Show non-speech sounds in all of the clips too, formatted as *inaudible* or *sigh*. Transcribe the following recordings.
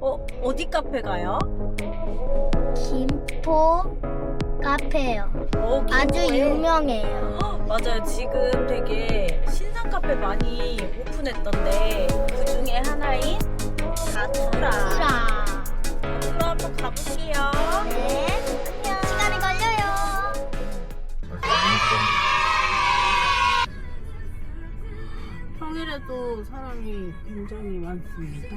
어, 어디 카페 가요? 김포 카페요. 어, 아주 김포에. 유명해요. 헉, *gasps* 맞아요. 지금 되게 신상 카페 많이 오픈했던데 그 중에 하나인 가투라. 수라. 가투라 한번 가볼게요. 네. 시간이 걸려요. 평일에도 사람이 굉장히 많습니다.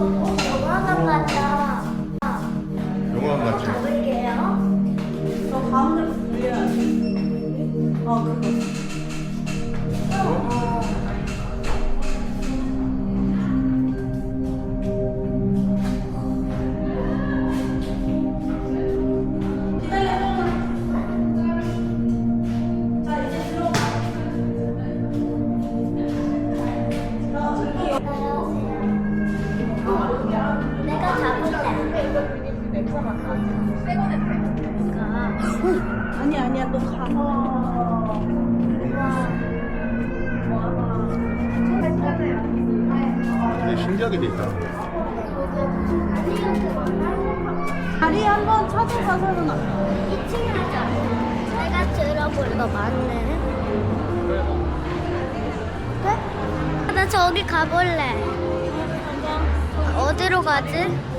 영화관 갔다 영화관 같지? 가볼게요. 저 가운데로 돌려야 돼. 어, 그거. 신기하게 돼 있다. 다리 한번 찾아가서는 2층 가자. 내가 들어볼 거 많네. 그래? 아, 나 저기 가볼래. 어디로 가지?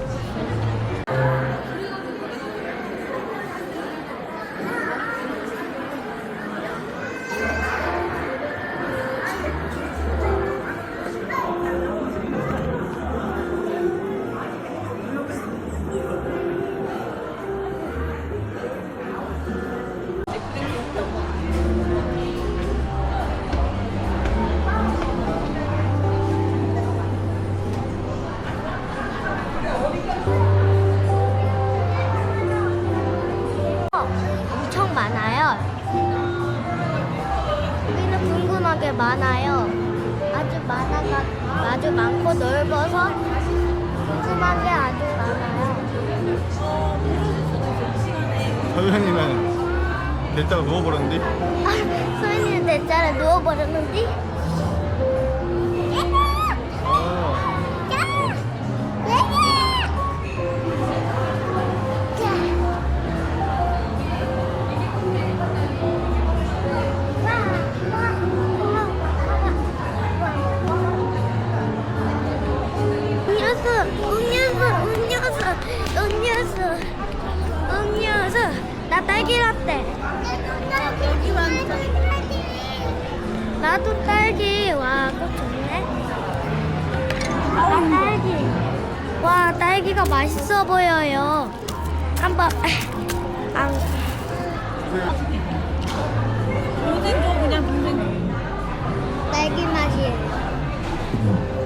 게 많아요. 아주 많아가 아주 많고 넓어서 궁금한 게 아주 많아요. 서현이는 됐다가 누워버렸는데? 아, 소연이는 대자로 누워버렸는데? 나 딸기 라떼. 나도 딸기. 와, 꽃 좋네. 나 딸기. 와, 딸기가 맛있어 보여요. 한번. 안. 동생 줘 그냥 동생. 딸기 맛이에요.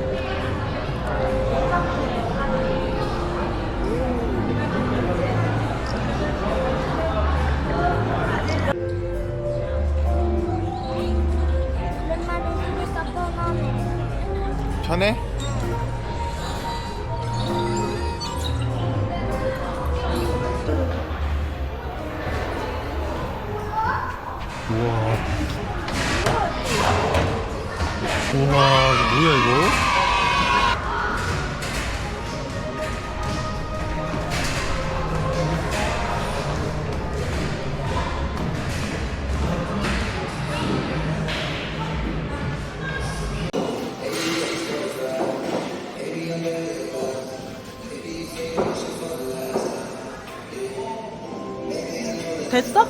편해? 우와. 우와, 이거 뭐야, 이거? 됐어?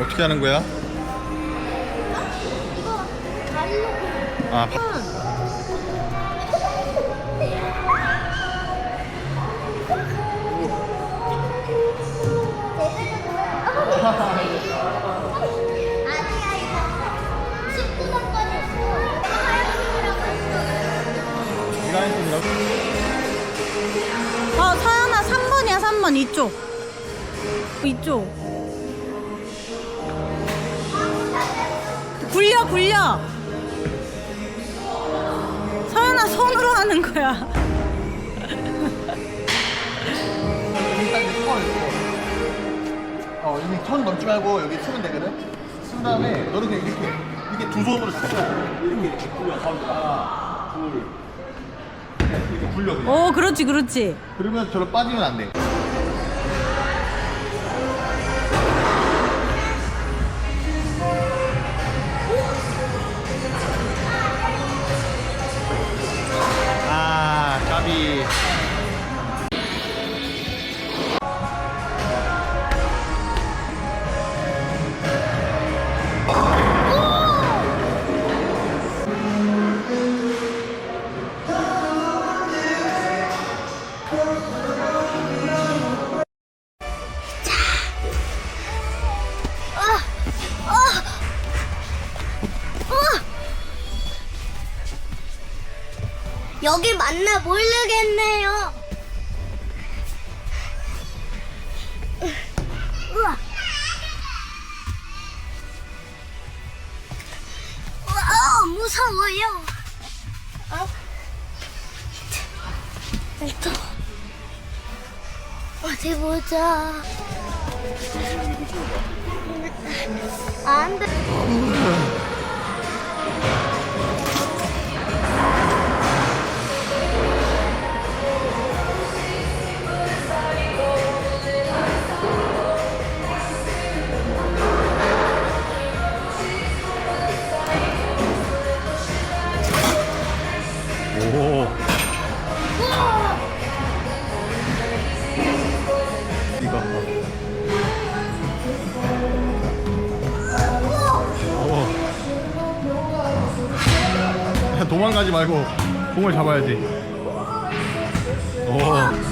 어떻게 하는 거야? 이거 발로 아, 바- 서연아 이쪽. 이쪽. 굴려 굴려. 서연아 손으로 하는 거야. 일단 이제 손을 어 여기 손 넘지 말고 여기 치면 되거든. 쓴 다음에 너는 그냥 이렇게 이렇게 두 손으로 잡고 이렇게 굴려 가운데 하나 둘 이렇게, 이렇게 굴려 그냥. 오 그렇지 그렇지. 그러면 저로 빠지면 안 돼. 여기 맞나 모르겠네요. 우와. 우와, 무서워요. 어? 또 어디 보자. 안 돼. 도망가지 말고 공을 잡아야지. 오.